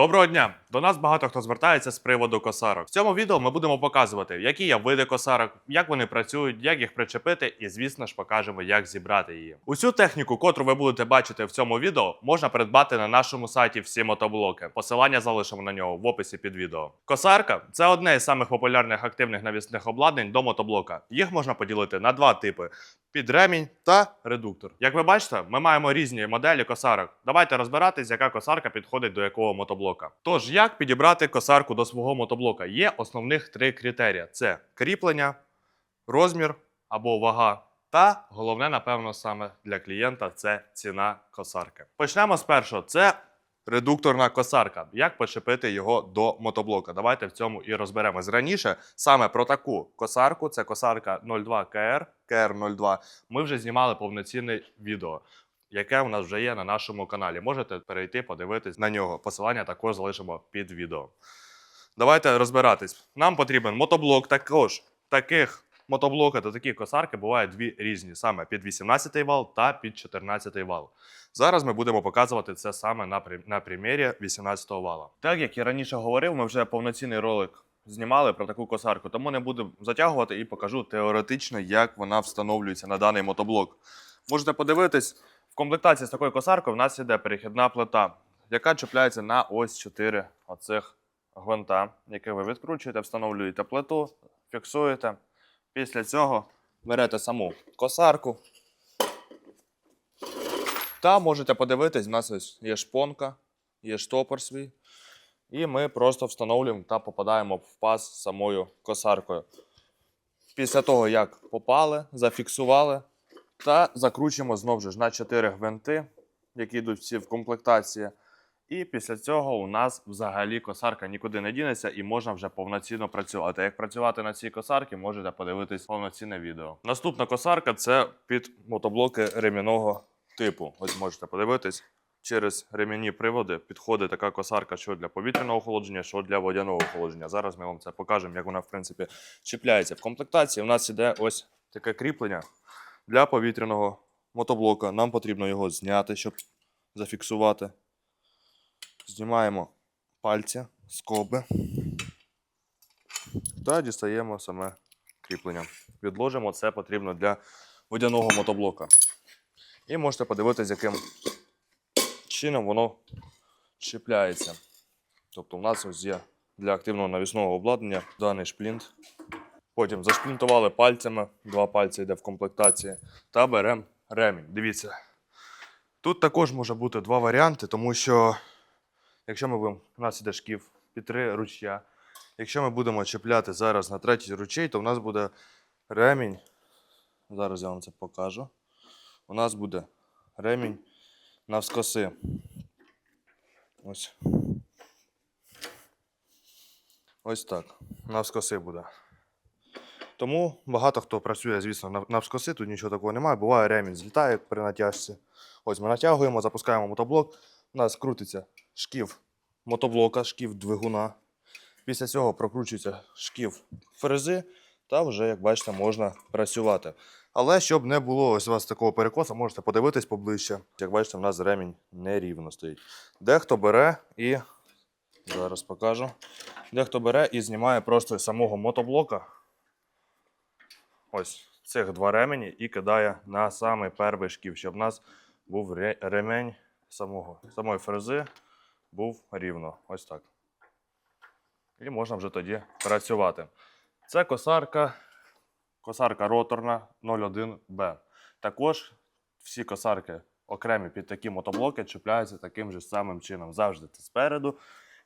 Доброго дня! До нас багато хто звертається з приводу косарок. В цьому відео ми будемо показувати, які є види косарок, як вони працюють, як їх причепити, і звісно ж покажемо, як зібрати її. Усю техніку, котру ви будете бачити в цьому відео, можна придбати на нашому сайті всі мотоблоки. Посилання залишимо на нього в описі під відео. Косарка це одне із самих популярних активних навісних обладнань до мотоблока. Їх можна поділити на два типи: під ремінь та редуктор. Як ви бачите, ми маємо різні моделі косарок. Давайте розбиратись, яка косарка підходить до якого мотоблока. Тож, як підібрати косарку до свого мотоблока? Є основних три критерії: це кріплення, розмір або вага. Та головне, напевно, саме для клієнта це ціна косарки. Почнемо з першого. Це редукторна косарка. Як почепити його до мотоблока? Давайте в цьому і розберемось. Раніше саме про таку косарку, це косарка 02 КР, КР02, ми вже знімали повноцінне відео. Яке у нас вже є на нашому каналі. Можете перейти, подивитись на нього. Посилання також залишимо під відео. Давайте розбиратись. Нам потрібен мотоблок також. Таких мотоблока та такі косарки бувають дві різні: саме під 18 вал та під 14 вал. Зараз ми будемо показувати це саме на, на примірі 18 вала. Так як я раніше говорив, ми вже повноцінний ролик знімали про таку косарку, тому не буду затягувати і покажу теоретично, як вона встановлюється на даний мотоблок. Можете подивитись, комплектації з такою косаркою в нас іде перехідна плита, яка чіпляється на ось 4 оцих гвинта, які ви відкручуєте, встановлюєте плиту, фіксуєте. Після цього берете саму косарку. Та можете подивитись, в нас ось є шпонка, є штопор свій. І ми просто встановлюємо та попадаємо в паз самою косаркою. Після того, як попали, зафіксували, та закручуємо знову ж на 4 гвинти, які йдуть всі в комплектації. І після цього у нас взагалі косарка нікуди не дінеться і можна вже повноцінно працювати. Як працювати на цій косарці, можете подивитись повноцінне відео. Наступна косарка це під мотоблоки ремінного типу. Ось можете подивитись. Через ремінні приводи підходить така косарка, що для повітряного охолодження, що для водяного охолодження. Зараз ми вам це покажемо, як вона в принципі чіпляється. В комплектації у нас іде ось таке кріплення для повітряного мотоблока. Нам потрібно його зняти, щоб зафіксувати. Знімаємо пальці, скоби та дістаємо саме кріплення. Відложимо це потрібно для водяного мотоблока. І можете подивитися, яким чином воно чіпляється. Тобто, у нас ось є для активного навісного обладнання даний шплінт. Потім зашплінтували пальцями, два пальці йде в комплектації, та беремо ремінь. Дивіться. Тут також може бути два варіанти, тому що якщо ми будемо, у нас іде шкіф під три ручя. Якщо ми будемо чіпляти зараз на третій ручей, то в нас буде ремінь. Зараз я вам це покажу. У нас буде ремінь навскоси. Ось. Ось так. Навскоси буде. Тому багато хто працює, звісно, нав- навскоси, тут нічого такого немає. Буває ремінь злітає при натяжці. Ось ми натягуємо, запускаємо мотоблок. У нас крутиться шків мотоблока, шків двигуна. Після цього прокручується шків фрези, та вже, як бачите, можна працювати. Але щоб не було ось у вас такого перекосу, можете подивитись поближче. Як бачите, в нас ремінь нерівно стоїть. Дехто бере і зараз покажу. Дехто бере і знімає просто самого мотоблока. Ось цих два ремені і кидає на самий перший шків, щоб в нас був ремень самого, самої фрези був рівно. Ось так. І можна вже тоді працювати. Це косарка, косарка роторна 01B. Також всі косарки окремі під такі мотоблоки чіпляються таким же самим чином. Завжди це спереду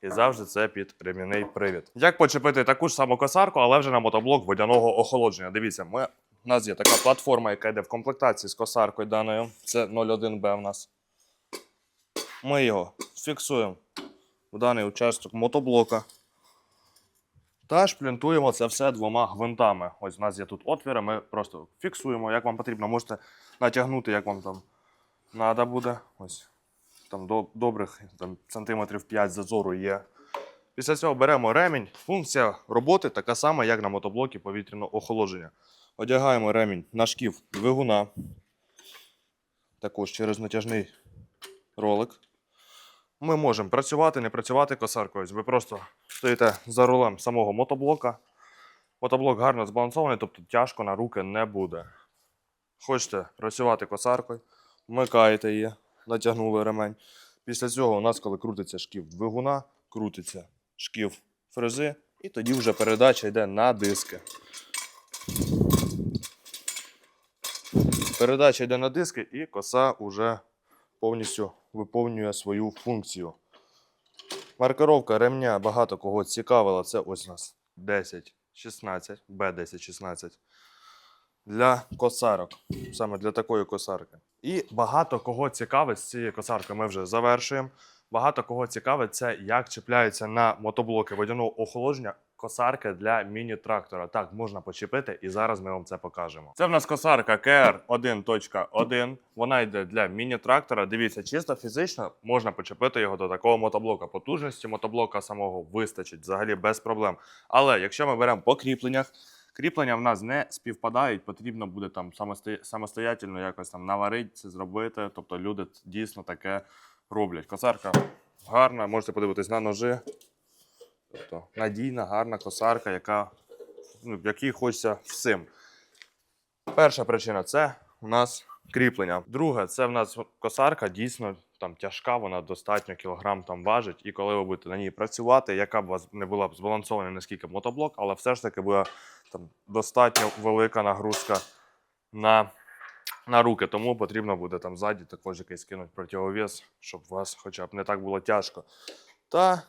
і завжди це під ремінний привід. Як почепити таку ж саму косарку, але вже на мотоблок водяного охолодження? Дивіться, ми, у нас є така платформа, яка йде в комплектації з косаркою даною. Це 01B у нас. Ми його фіксуємо в даний участок мотоблока. Та шплінтуємо це все двома гвинтами. Ось у нас є тут отвіри, ми просто фіксуємо, як вам потрібно. Можете натягнути, як вам там треба буде. Ось там до, добрих там, сантиметрів 5 зазору є. Після цього беремо ремінь. Функція роботи така сама, як на мотоблокі повітряного охолодження. Одягаємо ремінь на шків двигуна. Також через натяжний ролик. ми можемо працювати, не працювати косаркою. Ви просто стоїте за рулем самого мотоблока. Мотоблок гарно збалансований, тобто тяжко на руки не буде. Хочете працювати косаркою, вмикаєте її, натягнули ремень. Після цього у нас, коли крутиться шків двигуна, крутиться шків фрези, і тоді вже передача йде на диски. Передача йде на диски, і коса вже повністю виповнює свою функцію. Маркировка ремня багато кого цікавила. Це ось у нас 10, 16, B10, 16. Для косарок. Саме для такої косарки. І багато кого цікавить з цієї косарки. Ми вже завершуємо. Багато кого цікавить це, як чіпляються на мотоблоки водяного охолодження косарки для міні-трактора. Так, можна почепити, і зараз ми вам це покажемо. Це в нас косарка KR1.1. Вона йде для міні-трактора. Дивіться, чисто фізично можна почепити його до такого мотоблока. Потужності мотоблока самого вистачить взагалі без проблем. Але якщо ми беремо по кріпленнях, кріплення в нас не співпадають, потрібно буде там самостоятельно якось там наварити це зробити. Тобто люди дійсно таке роблять. Косарка гарна, можете подивитись на ножи. Тобто надійна, гарна косарка, яка, ну, якій хочеться всім. Перша причина це у нас кріплення. Друге, це в нас косарка дійсно там тяжка, вона достатньо кілограм там важить. І коли ви будете на ній працювати, яка б у вас не була б збалансована наскільки мотоблок, але все ж таки буде там достатньо велика нагрузка на, на руки. Тому потрібно буде там ззаді також якийсь кинути противовес, щоб у вас хоча б не так було тяжко. Та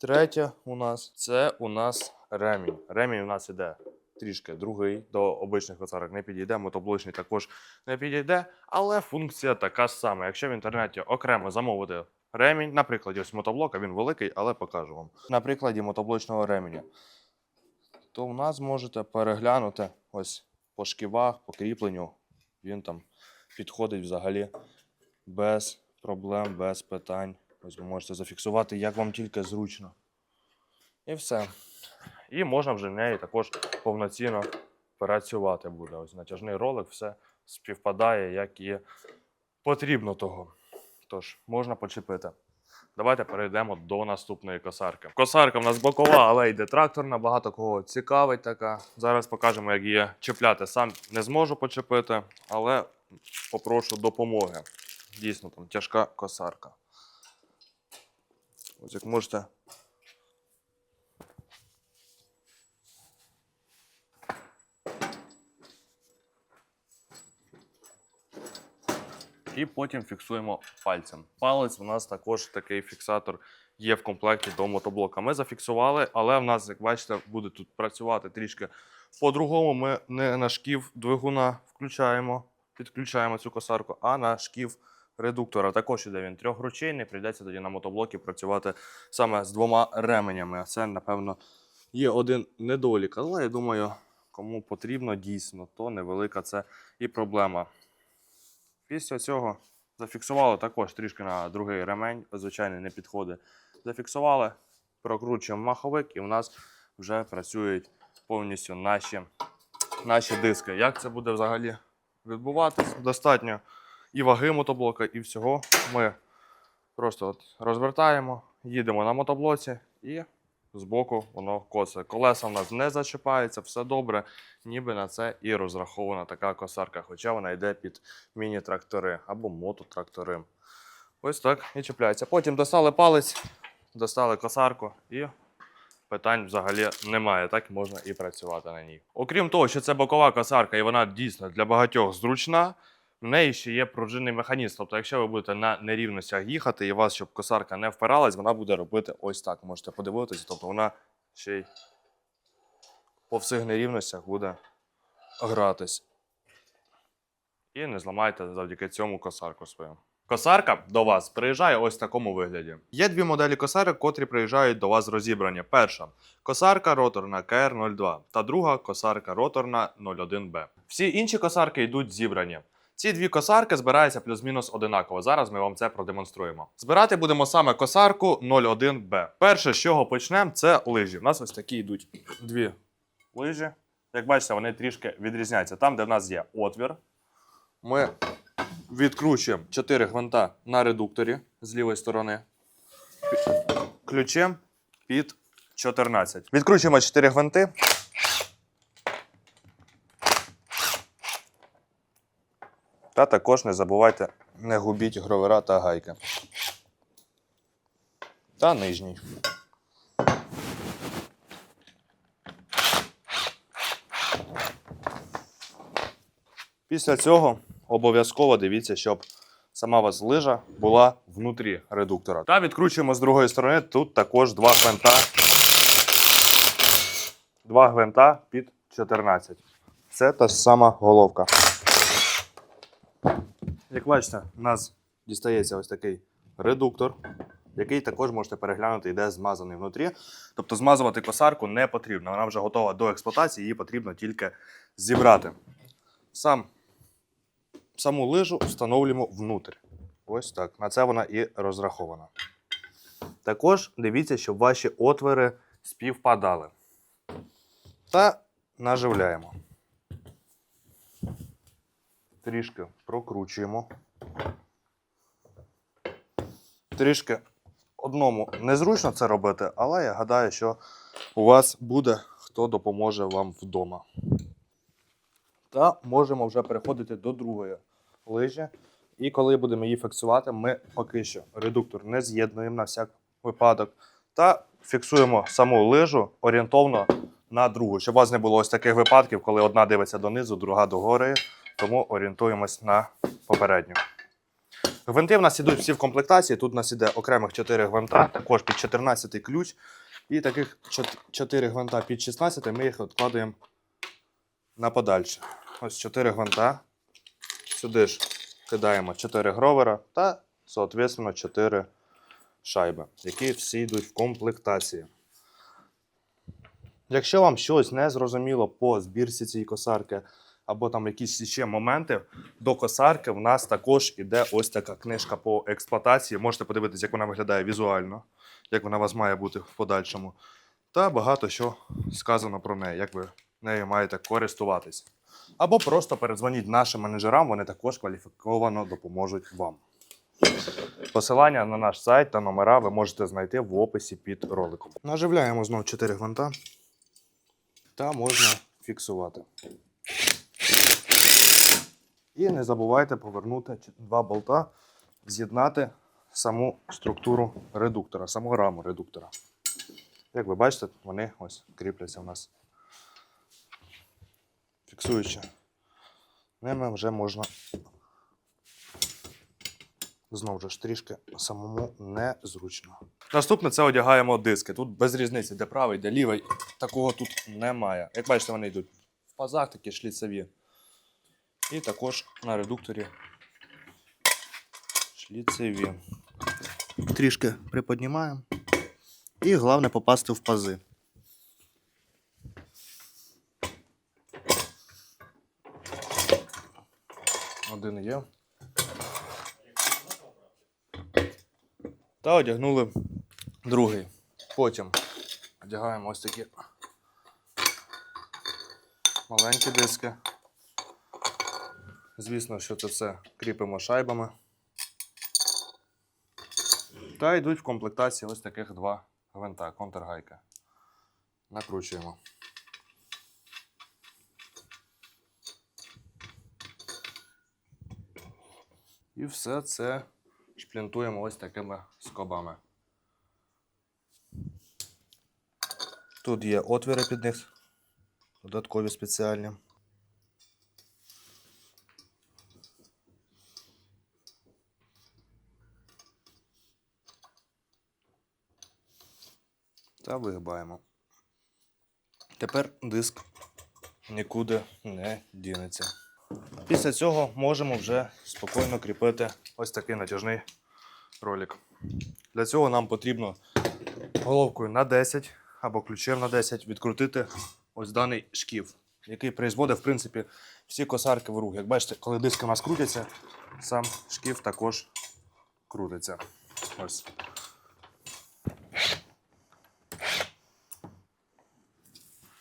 третє у нас це у нас ремінь. Ремінь у нас іде трішки другий до обичних коцарок не підійде, мотоблочний також не підійде, але функція така сама. Якщо в інтернеті окремо замовити ремінь, на прикладі ось мотоблока, він великий, але покажу вам. На прикладі мотоблочного ременя, то у нас можете переглянути ось по шківах, по кріпленню. Він там підходить взагалі без проблем, без питань. Ось ви можете зафіксувати, як вам тільки зручно. І все. І можна вже в неї також повноцінно працювати буде. Ось натяжний ролик, все співпадає, як і потрібно того. Тож, можна почепити. Давайте перейдемо до наступної косарки. Косарка в нас бокова, але йде тракторна, багато кого цікавить така. Зараз покажемо, як її чіпляти. Сам не зможу почепити, але попрошу допомоги. Дійсно, там тяжка косарка. Ось як можете і потім фіксуємо пальцем. Палець у нас також такий фіксатор є в комплекті до мотоблока. Ми зафіксували, але в нас, як бачите, буде тут працювати трішки по-другому. Ми не на шків двигуна включаємо, підключаємо цю косарку, а на шків редуктора. Також іде він трьохручейний, прийдеться тоді на мотоблокі працювати саме з двома ременями. Це, напевно, є один недолік. Але я думаю, кому потрібно дійсно, то невелика це і проблема. Після цього зафіксували також трішки на другий ремень, звичайно, не підходить. Зафіксували, прокручуємо маховик, і в нас вже працюють повністю наші, наші диски. Як це буде взагалі відбуватись? Достатньо і ваги мотоблока, і всього. Ми просто от розвертаємо, їдемо на мотоблоці і збоку воно коце. Колеса в нас не зачіпаються, все добре, ніби на це і розрахована така косарка, хоча вона йде під міні-трактори або мототрактори. Ось так і чіпляється. Потім достали палець, достали косарку і питань взагалі немає. Так можна і працювати на ній. Окрім того, що це бокова косарка, і вона дійсно для багатьох зручна. В неї ще є пружинний механізм. Тобто, якщо ви будете на нерівностях їхати, і вас, щоб косарка не впиралась, вона буде робити ось так. Можете подивитися. Тобто вона ще й по всіх нерівностях буде гратись. І не зламайте завдяки цьому косарку свою. Косарка до вас приїжджає ось в такому вигляді. Є дві моделі косарок, котрі приїжджають до вас розібрані. Перша косарка роторна КР02 та друга косарка роторна 01Б. Всі інші косарки йдуть зібрані. Ці дві косарки збираються плюс-мінус одинаково. Зараз ми вам це продемонструємо. Збирати будемо саме косарку 01Б. Перше, з чого почнемо, це лижі. У нас ось такі йдуть дві лижі. Як бачите, вони трішки відрізняються. Там, де в нас є отвір, ми відкручуємо 4 гвинта на редукторі з лівої сторони. ключем під 14. Відкручуємо 4 гвинти. Та також не забувайте не губіть гровера та гайки. Та нижній. Після цього обов'язково дивіться, щоб сама вас лижа була внутрі редуктора. Та відкручуємо з другої сторони. Тут також два гвинта. Два гвинта під 14. Це та ж сама головка. Як бачите, у нас дістається ось такий редуктор, який також можете переглянути, йде змазаний внутрі. Тобто змазувати косарку не потрібно. Вона вже готова до експлуатації, її потрібно тільки зібрати. Сам, саму лижу встановлюємо внутрі. Ось так. На це вона і розрахована. Також дивіться, щоб ваші отвори співпадали. Та наживляємо. Трішки прокручуємо. Трішки одному незручно це робити, але я гадаю, що у вас буде хто допоможе вам вдома. Та можемо вже переходити до другої лижі. І коли будемо її фіксувати, ми поки що редуктор не з'єднуємо на всяк випадок. Та фіксуємо саму лижу орієнтовно на другу, щоб у вас не було ось таких випадків, коли одна дивиться донизу, друга догори. Тому орієнтуємось на попередню. Гвинти в нас ідуть всі в комплектації. Тут у нас іде окремих 4 гвинта, також під 14 ключ. І таких 4 гвинта під 16 ми їх відкладуємо на подальше. Ось 4 гвинта. Сюди ж кидаємо 4 гровера та, соответственно, 4 шайби, які всі йдуть в комплектації. Якщо вам щось не зрозуміло по збірці цієї косарки, або там якісь ще моменти, до косарки в нас також іде ось така книжка по експлуатації. Можете подивитися, як вона виглядає візуально, як вона у вас має бути в подальшому. Та багато що сказано про неї, як ви нею маєте користуватись. Або просто передзвоніть нашим менеджерам, вони також кваліфіковано допоможуть вам. Посилання на наш сайт та номера ви можете знайти в описі під роликом. Наживляємо знову 4 гвинта та можна фіксувати. І не забувайте повернути два болта, з'єднати саму структуру редуктора, саму раму редуктора. Як ви бачите, вони ось кріпляться у нас. Фіксуючи ними вже можна знову ж трішки самому незручно. Наступне це одягаємо диски. Тут без різниці, де правий, де лівий. Такого тут немає. Як бачите, вони йдуть в пазах такі шліцеві. І також на редукторі шліцеві. Трішки приподнімаємо. І головне попасти в пази. Один є. Та одягнули другий. Потім одягаємо ось такі маленькі диски. Звісно, що це все кріпимо шайбами. Та йдуть в комплектації ось таких два гвинта, контргайка. Накручуємо. І все це шплінтуємо ось такими скобами. Тут є отвіри під них, додаткові спеціальні. Та вигибаємо. Тепер диск нікуди не дінеться. Після цього можемо вже спокійно кріпити ось такий натяжний ролик. Для цього нам потрібно головкою на 10 або ключем на 10 відкрутити ось даний шків, який призводить, в принципі, всі косарки в рух. Як бачите, коли диски у нас крутяться, сам шків також крутиться. Ось.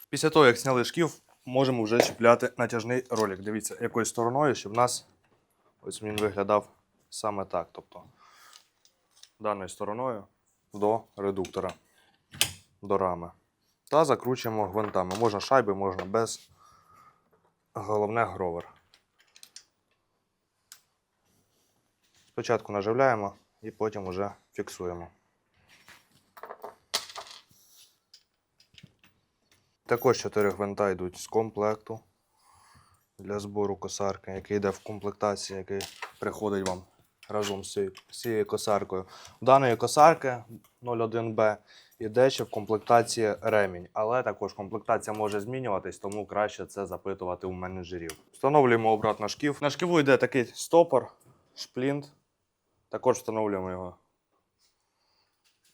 Після того, як зняли шків, можемо вже чіпляти натяжний ролик. Дивіться, якою стороною, щоб у нас ось він виглядав саме так. Тобто даною стороною до редуктора, до рами. Та закручуємо гвинтами. Можна шайби, можна без. Головне гровер. Спочатку наживляємо і потім вже фіксуємо. Також 4 гвинта йдуть з комплекту для збору косарки, який йде в комплектації, який приходить вам разом з цією, косаркою. У даної косарки 01B іде ще в комплектації ремінь, але також комплектація може змінюватись, тому краще це запитувати у менеджерів. Встановлюємо обратно шків. На шківу йде такий стопор, шплінт. Також встановлюємо його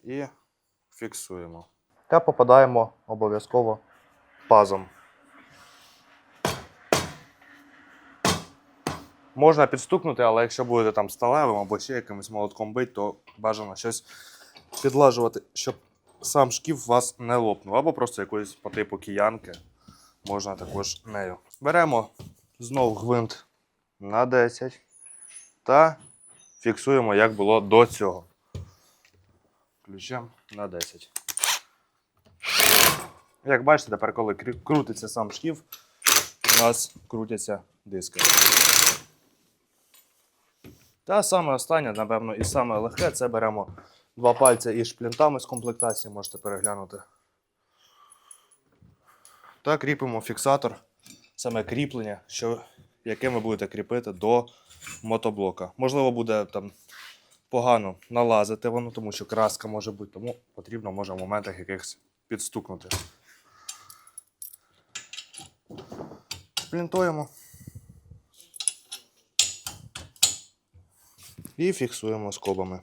і фіксуємо. Та попадаємо обов'язково пазом. Можна підстукнути, але якщо будете там сталевим або ще якимось молотком бити, то бажано щось підлажувати, щоб сам шків вас не лопнув. Або просто якоюсь по типу киянки можна також нею. Беремо знову гвинт на 10 та фіксуємо, як було до цього. Ключем на 10. Як бачите, тепер, коли крутиться сам шків, у нас крутяться диски. Та саме останнє, напевно, і саме легке це беремо два пальця із шплінтами з комплектації, можете переглянути. Та кріпимо фіксатор, саме кріплення, що, яке ви будете кріпити до мотоблока. Можливо, буде там погано налазити воно, тому що краска може бути, тому потрібно може в моментах якихось підстукнути. Шплінтуємо. І фіксуємо скобами.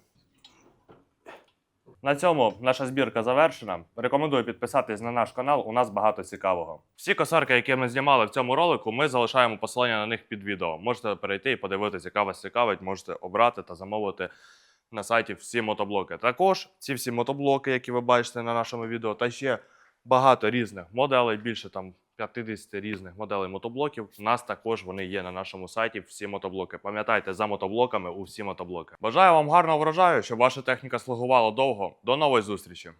На цьому наша збірка завершена. Рекомендую підписатись на наш канал. У нас багато цікавого. Всі косарки, які ми знімали в цьому ролику, ми залишаємо посилання на них під відео. Можете перейти і подивитися, яка вас цікавить, можете обрати та замовити на сайті всі мотоблоки. Також ці всі мотоблоки, які ви бачите на нашому відео, та ще багато різних моделей, більше там 50 різних моделей мотоблоків. У нас також вони є на нашому сайті. Всі мотоблоки. Пам'ятайте, за мотоблоками у всі мотоблоки. Бажаю вам гарного врожаю, щоб ваша техніка слугувала довго. До нової зустрічі!